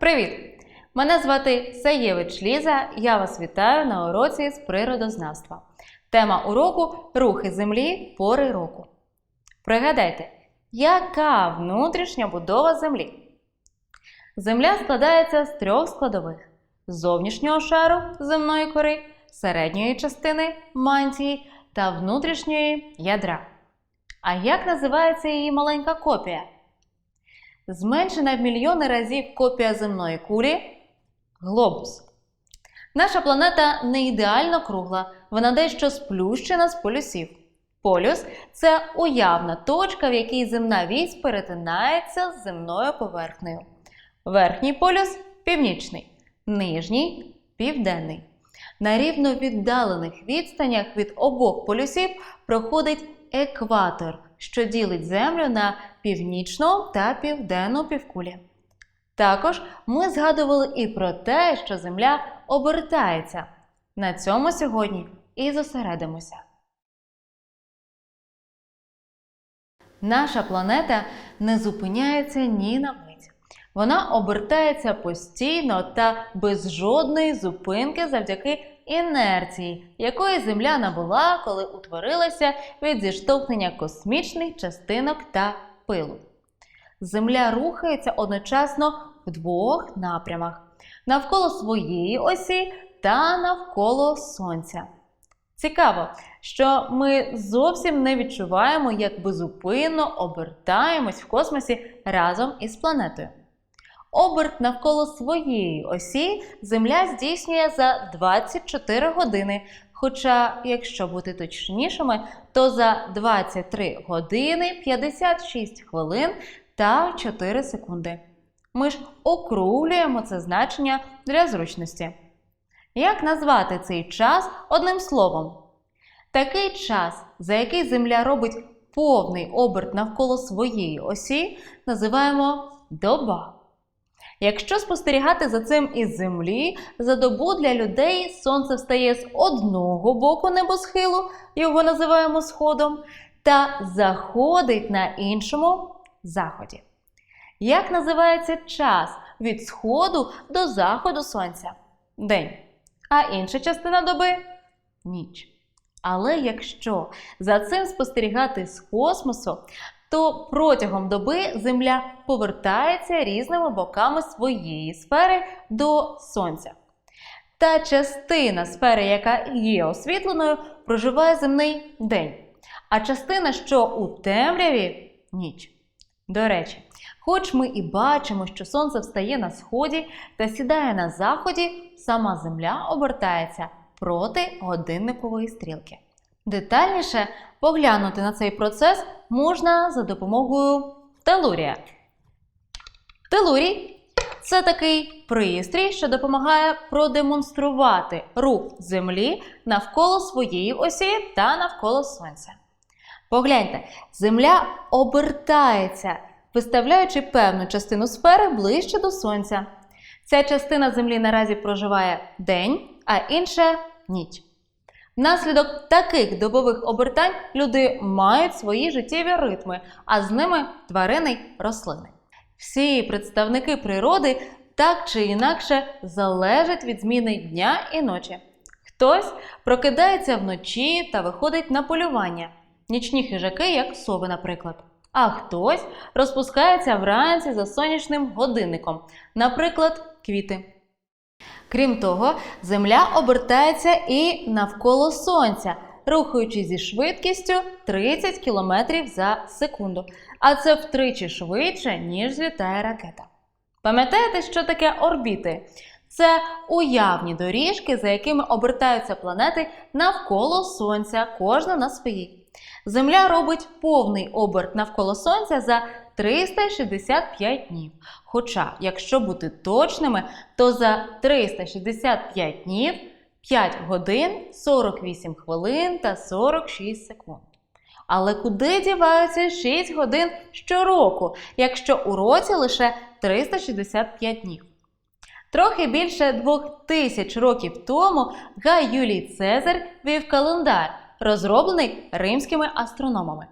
Привіт! Мене звати Саєвич Ліза. Я вас вітаю на уроці з природознавства. Тема уроку рухи землі пори року. Пригадайте, яка внутрішня будова землі? Земля складається з трьох складових: зовнішнього шару земної кори, середньої частини мантії та внутрішньої ядра. А як називається її маленька копія? Зменшена в мільйони разів копія земної кулі глобус. Наша планета не ідеально кругла, вона дещо сплющена з полюсів. Полюс це уявна точка, в якій земна вісь перетинається з земною поверхнею. Верхній полюс північний, нижній південний. На рівно віддалених відстанях від обох полюсів проходить екватор, що ділить Землю на північну та південну півкулі. Також ми згадували і про те, що Земля обертається. На цьому сьогодні і зосередимося. Наша планета не зупиняється ні на мить. Вона обертається постійно та без жодної зупинки завдяки інерції, якої Земля набула, коли утворилася від зіштовхнення космічних частинок та пилу. Земля рухається одночасно в двох напрямах: навколо своєї осі та навколо Сонця. Цікаво, що ми зовсім не відчуваємо, як безупинно обертаємось в космосі разом із планетою. Оберт навколо своєї осі Земля здійснює за 24 години. Хоча, якщо бути точнішими, то за 23 години 56 хвилин та 4 секунди. Ми ж округлюємо це значення для зручності. Як назвати цей час одним словом? Такий час, за який Земля робить повний оберт навколо своєї осі, називаємо доба. Якщо спостерігати за цим із землі, за добу для людей сонце встає з одного боку небосхилу, його називаємо сходом, та заходить на іншому заході. Як називається час від сходу до заходу сонця? День. А інша частина доби ніч. Але якщо за цим спостерігати з космосу, то протягом доби Земля повертається різними боками своєї сфери до Сонця. Та частина сфери, яка є освітленою, проживає земний день, а частина, що у темряві ніч. До речі, хоч ми і бачимо, що сонце встає на сході та сідає на заході, сама Земля обертається проти годинникової стрілки. Детальніше поглянути на цей процес можна за допомогою телурія. Телурій це такий пристрій, що допомагає продемонструвати рух Землі навколо своєї осі та навколо Сонця. Погляньте, Земля обертається, виставляючи певну частину сфери ближче до Сонця. Ця частина Землі наразі проживає день, а інша ніч. Внаслідок таких добових обертань люди мають свої життєві ритми, а з ними тварини й рослини. Всі представники природи так чи інакше залежать від зміни дня і ночі. Хтось прокидається вночі та виходить на полювання, нічні хижаки, як сови, наприклад. А хтось розпускається вранці за сонячним годинником, наприклад, квіти. Крім того, Земля обертається і навколо Сонця, рухаючись зі швидкістю 30 км за секунду. А це втричі швидше, ніж злітає ракета. Пам'ятаєте, що таке орбіти? Це уявні доріжки, за якими обертаються планети навколо Сонця, кожна на своїй. Земля робить повний оберт навколо Сонця за 365 днів. Хоча, якщо бути точними, то за 365 днів 5 годин, 48 хвилин та 46 секунд. Але куди діваються 6 годин щороку, якщо у році лише 365 днів? Трохи більше двох тисяч років тому Гай Юлій Цезар вів календар, розроблений римськими астрономами.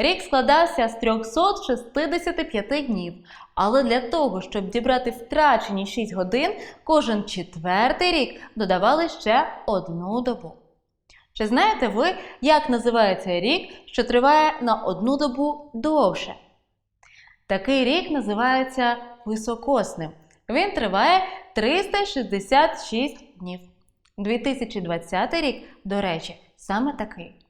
Рік складався з 365 днів, але для того, щоб дібрати втрачені 6 годин, кожен четвертий рік додавали ще одну добу. Чи знаєте ви, як називається рік, що триває на одну добу довше? Такий рік називається високосним. Він триває 366 днів. 2020 рік, до речі, саме такий.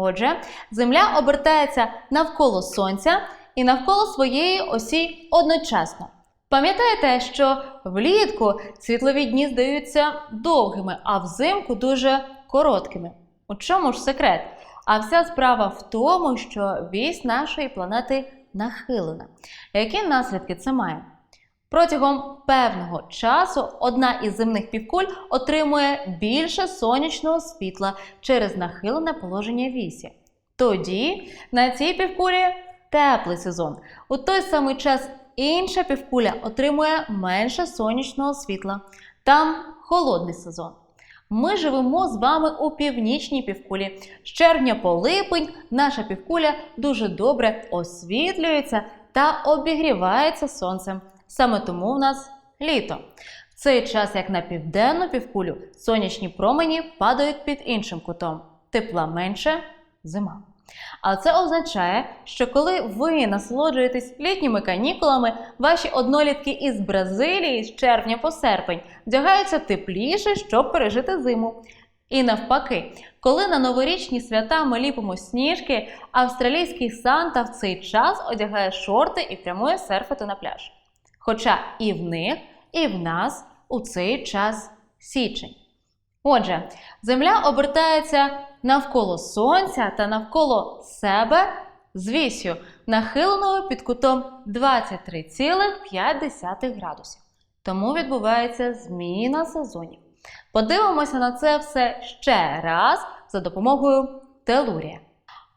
Отже, Земля обертається навколо Сонця і навколо своєї осі одночасно. Пам'ятаєте, що влітку світлові дні здаються довгими, а взимку дуже короткими. У чому ж секрет? А вся справа в тому, що вісь нашої планети нахилена. Які наслідки це має? Протягом певного часу одна із земних півкуль отримує більше сонячного світла через нахилене положення вісі. Тоді на цій півкулі теплий сезон. У той самий час інша півкуля отримує менше сонячного світла. Там холодний сезон. Ми живемо з вами у північній півкулі. З червня по липень наша півкуля дуже добре освітлюється та обігрівається сонцем. Саме тому в нас літо. В цей час, як на південну півкулю, сонячні промені падають під іншим кутом. Тепла менше зима. А це означає, що коли ви насолоджуєтесь літніми канікулами, ваші однолітки із Бразилії з червня по серпень вдягаються тепліше, щоб пережити зиму. І навпаки, коли на новорічні свята ми ліпимо сніжки, австралійський Санта в цей час одягає шорти і прямує серфити на пляж. Хоча і в них, і в нас у цей час січень. Отже, Земля обертається навколо Сонця та навколо себе з вісю, нахиленою під кутом 23,5 градусів. Тому відбувається зміна сезонів. Подивимося на це все ще раз за допомогою телурія.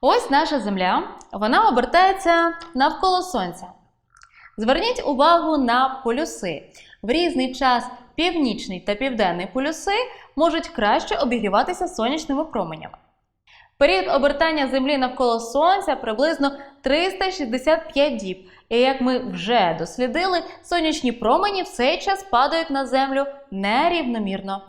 Ось наша Земля, вона обертається навколо Сонця. Зверніть увагу на полюси. В різний час північний та південний полюси можуть краще обігріватися сонячними променями. Період обертання Землі навколо Сонця приблизно 365 діб. І як ми вже дослідили, сонячні промені в цей час падають на Землю нерівномірно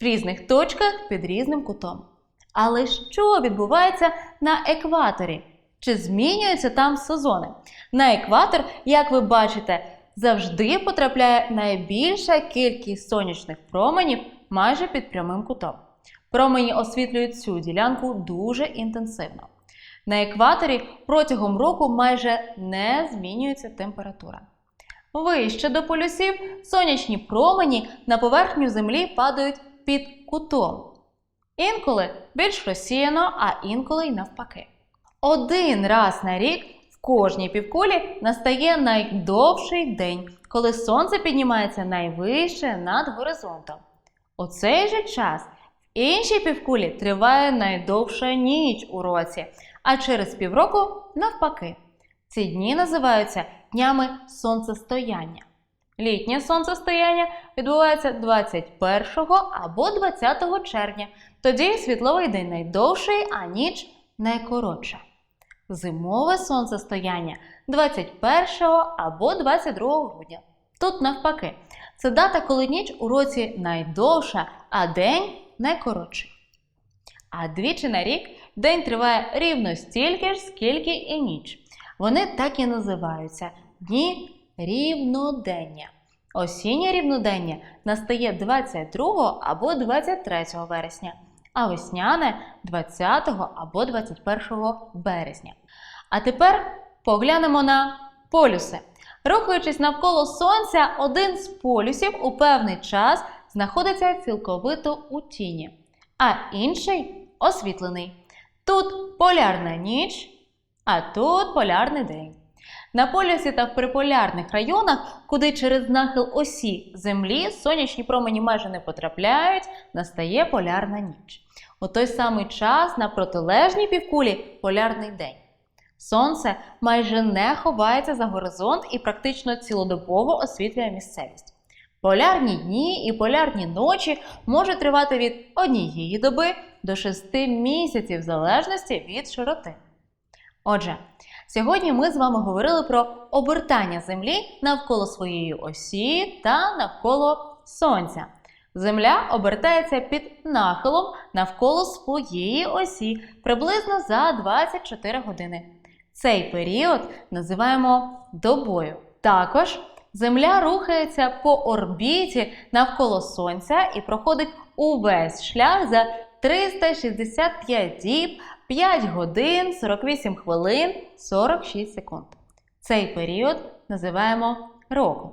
в різних точках під різним кутом. Але що відбувається на екваторі? Чи змінюються там сезони? На екватор, як ви бачите, завжди потрапляє найбільша кількість сонячних променів майже під прямим кутом. Промені освітлюють цю ділянку дуже інтенсивно. На екваторі протягом року майже не змінюється температура. Вище до полюсів сонячні промені на поверхню Землі падають під кутом. Інколи більш розсіяно, а інколи й навпаки. Один раз на рік в кожній півкулі настає найдовший день, коли сонце піднімається найвище над горизонтом. У цей же час в іншій півкулі триває найдовша ніч у році, а через півроку навпаки. Ці дні називаються днями сонцестояння. Літнє сонцестояння відбувається 21 або 20 червня. Тоді світловий день найдовший, а ніч найкоротша. Зимове сонцестояння 21 або 22 грудня. Тут навпаки, це дата, коли ніч у році найдовша, а день найкоротший. А двічі на рік день триває рівно стільки ж, скільки і ніч. Вони так і називаються дні рівнодення. Осіннє рівнодення настає 22 або 23 вересня, а весняне 20 або 21 березня. А тепер поглянемо на полюси. Рухаючись навколо Сонця, один з полюсів у певний час знаходиться цілковито у тіні, а інший освітлений. Тут полярна ніч, а тут полярний день. На полюсі та в приполярних районах, куди через нахил осі Землі сонячні промені майже не потрапляють, настає полярна ніч. У той самий час на протилежній півкулі полярний день. Сонце майже не ховається за горизонт і практично цілодобово освітлює місцевість. Полярні дні і полярні ночі можуть тривати від однієї доби до шести місяців в залежності від широти. Отже, сьогодні ми з вами говорили про обертання Землі навколо своєї осі та навколо Сонця. Земля обертається під нахилом навколо своєї осі приблизно за 24 години. Цей період називаємо добою. Також Земля рухається по орбіті навколо Сонця і проходить увесь шлях за 365 діб, 5 годин, 48 хвилин, 46 секунд. Цей період називаємо роком.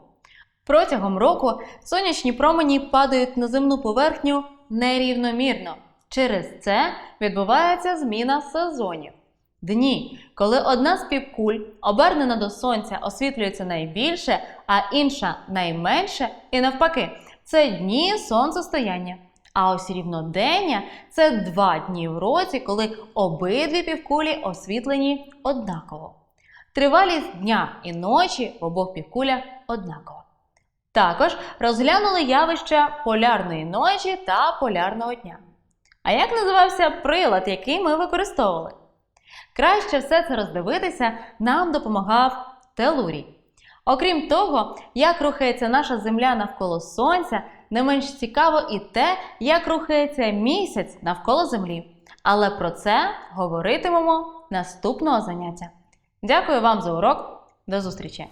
Протягом року сонячні промені падають на земну поверхню нерівномірно. Через це відбувається зміна сезонів. Дні, коли одна з півкуль, обернена до сонця, освітлюється найбільше, а інша найменше, і навпаки, це дні сонцестояння. А ось рівнодення це два дні в році, коли обидві півкулі освітлені однаково. Тривалість дня і ночі в обох півкулях однакова. Також розглянули явища полярної ночі та полярного дня. А як називався прилад, який ми використовували? Краще все це роздивитися нам допомагав телурій. Окрім того, як рухається наша Земля навколо Сонця, не менш цікаво і те, як рухається місяць навколо Землі. Але про це говоритимемо наступного заняття. Дякую вам за урок. До зустрічі!